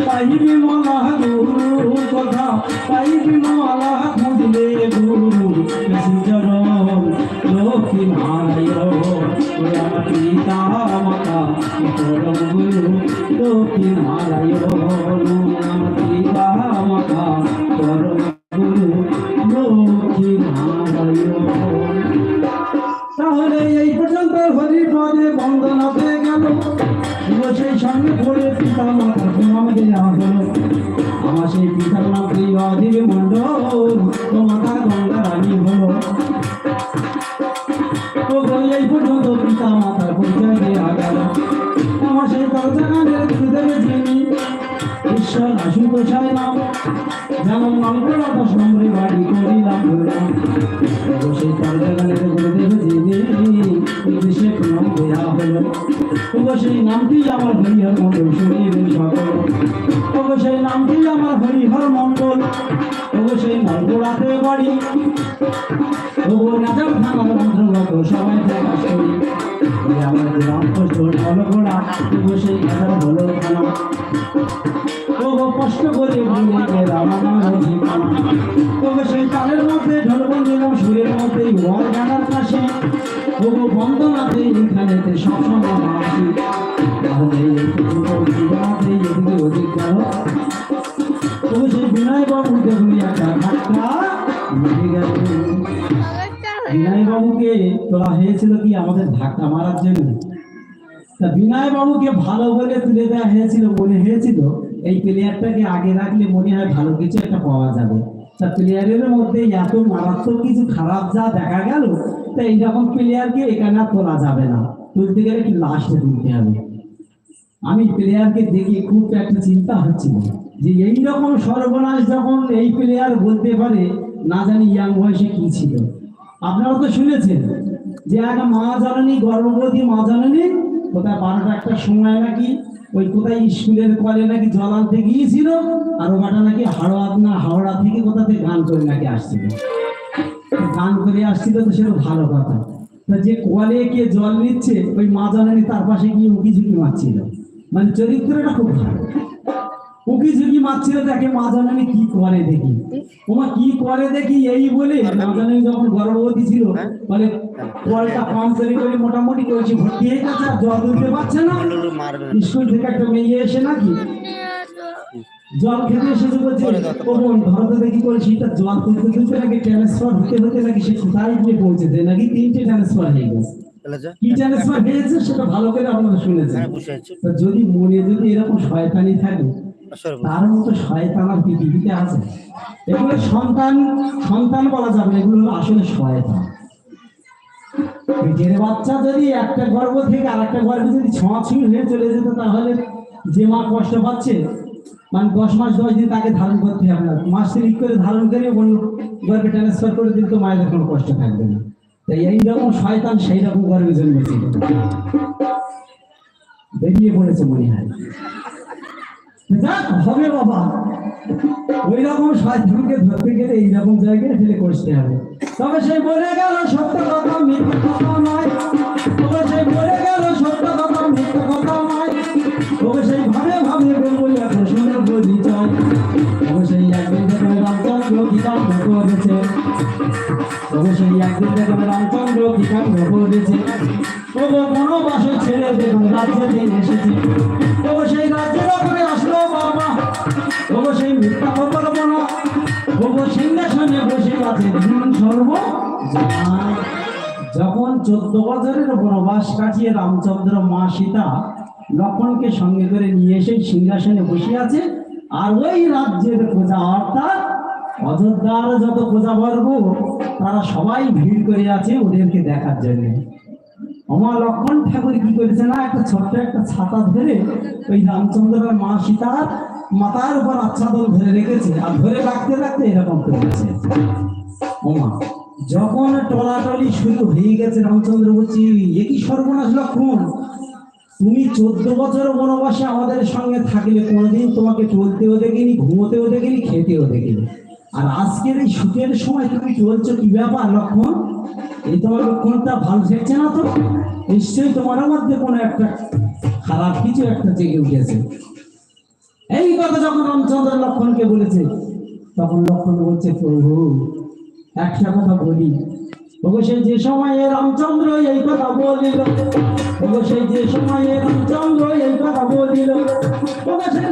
পাইবি মলা গুরু কথা পাইবি মলা খুঁজলে গুরু চরণ লক্ষ্মী নারায়ণ আমার পিতা মাতা গুরু লক্ষ্মী নারায়ণ পড়ে পিতা নাম দেওয়া হলো আমার সেই পিতার নাম শ্রী অধীর মণ্ডল ও মাতা গঙ্গা রানী হলো তো এই পর্যন্ত পিতা মাতার পরিচয় দেওয়া গেল আমার সেই দরজাগানের হৃদয়ে যিনি ঈশ্বর আশুতোষায় নাম যেমন মঙ্গলতা সমরে বাড়ি করিলাম সেই নামটি আমার হরিহর মন্ডল শুনিলেন সকল। তবু সেই নামটি আমার হরিহর মন্ডল, তবু সেই মঙ্গলাতে বাড়ি। তবু সবাই আমার কষ্ট করে সুরের মধ্যে ওয়ার গানার কাছে তবু বন্দনাতে এখানেতে সবসময় আসি তোলা হয়েছিল কি আমাদের ধাক্কা মারার জন্য? তা বিনয় বাবুকে ভালো বলে তুলে দেওয়া হয়েছিল, মনে হয়েছিল, এই প্লেয়ারটাকে আগে রাখলে মনে হয় ভালো কিছু একটা পাওয়া যাবে। তা প্লেয়ারের মধ্যে এত মারাত্মক কিছু খারাপ যা দেখা গেল, তা এইরকম প্লেয়ারকে এখানে তোলা যাবে না। তুলতে গেলে কি লাস্টে তুলতে হবে। আমি প্লেয়ারকে দেখে খুব একটা চিন্তা হচ্ছিল যে এই রকম সর্বনাশ যখন এই প্লেয়ার বলতে পারে, না জানি ইয়াং বয়সে কি ছিল। আপনারা তো শুনেছেন যে একটা মা জননী, গর্ভবতী মা জননী, কোথায় বারোটা একটা সময় নাকি ওই কোথায় স্কুলের কলে নাকি জল আনতে গিয়েছিল? আর ওটা নাকি হাওড়া, না, হাওড়া থেকে কোথাতে গান করে নাকি আসছিল। গান করে আসছিল তো সেটা ভালো কথা। যে কলে কে জল নিচ্ছে, ওই মা জননী তার পাশে গিয়ে উঁকি ঝুঁকি মারছিল। মানে চরিত্রটা খুব ভালো। উকি ঝুঁকি মারছিল তাকে মা জননী কি করে দেখি? ওমা কি করে দেখি? এই বলে মা জননী যখন গর্ভবতী ছিল বলে কলটা করে মোটামুটি করেছি ভর্তি হয়ে গেছে আর জল দিতে পারছে না। স্কুল থেকে একটা মেয়ে এসে নাকি জল খেতে এসেছে বলছে ও বোন ধরো দেখি করেছি তা জল নাকি ট্রান্সফার হতে হতে নাকি সে কোথায় গিয়ে পৌঁছেছে? নাকি তিনটে ট্রান্সফার হয়ে গেছে। কি ট্রান্সফার হয়েছে সেটা ভালো করে আপনারা শুনেছেন। যদি মনে যদি এরকম শয়তানি থাকে বাচ্চা যদি একটা গর্ভ থেকে আর একটা গর্ভে যদি ছোঁয়াছুঁই হয়ে চলে যেত, তাহলে যে মা কষ্ট পাচ্ছে মানে দশ মাস, দশ দিন তাকে ধারণ করতে হবে না। মাস তিরিক করে ধারণ করে অন্য গর্ভে ট্রান্সফার করে দিলে তো মায়ের কোনো কষ্ট থাকবে না। সেই রকম গর্ভে জন্মেছিল বেরিয়ে পড়েছে মনে হয়। হবে বাবা। ওই রকম শয়তানকে ধরতে গেলে এইরকম জায়গায় ফেলে করতে হবে। তবে সে বলে গেল, সত্য কথা মিথ্যা কথা নয়। তবে সে বলে গেল, সত্য কথা মিথ্যা কথা নয়। তবে সেই ভাবে ভাবে বলব এখন শুনে পরিচয় যখন চোদ্দ বছরের বনবাস কাটিয়ে রামচন্দ্র মা সীতা লক্ষণকে সঙ্গে করে নিয়ে এসে সিংহাসনে বসে আছে, আর ওই রাজ্যের প্রজা অর্থাৎ অযোধ্যার যত প্রজাবর্গ তারা সবাই ভিড় করে আছে ওদেরকে দেখার জন্য। আমার লক্ষণ ঠাকুর কি করেছে না, একটা ছোট্ট একটা ছাতা ধরে ওই রামচন্দ্রের মা সীতার মাথার উপর আচ্ছাদন ধরে রেখেছে আর ধরে রাখতে রাখতে এরকম করেছে। ওমা, যখন টলাটলি শুরু হয়ে গেছে রামচন্দ্র বলছি এ কি সর্বনাশ লক্ষণ? তুমি চোদ্দ বছর বনবাসে আমাদের সঙ্গে থাকলে কোনোদিন তোমাকে চলতেও দেখিনি, ঘুমোতেও দেখিনি, খেতেও দেখিনি। আর আজকের এই শীতের সময় তুমি চলছো কি ব্যাপার লক্ষণ এই তোমার লক্ষণটা ভালো ঠেকছে না তো? নিশ্চয়ই তোমার মধ্যে কোনো একটা খারাপ কিছু একটা জেগে উঠেছে। এই কথা যখন রামচন্দ্র লক্ষণকে বলেছে, তখন লক্ষণ বলছে, প্রভু, একটা কথা বলি। সেই যে সময়ে রামচন্দ্র এই কথা বলিল সেই যে সময়ে রামচন্দ্র এই কথা বলিল সেই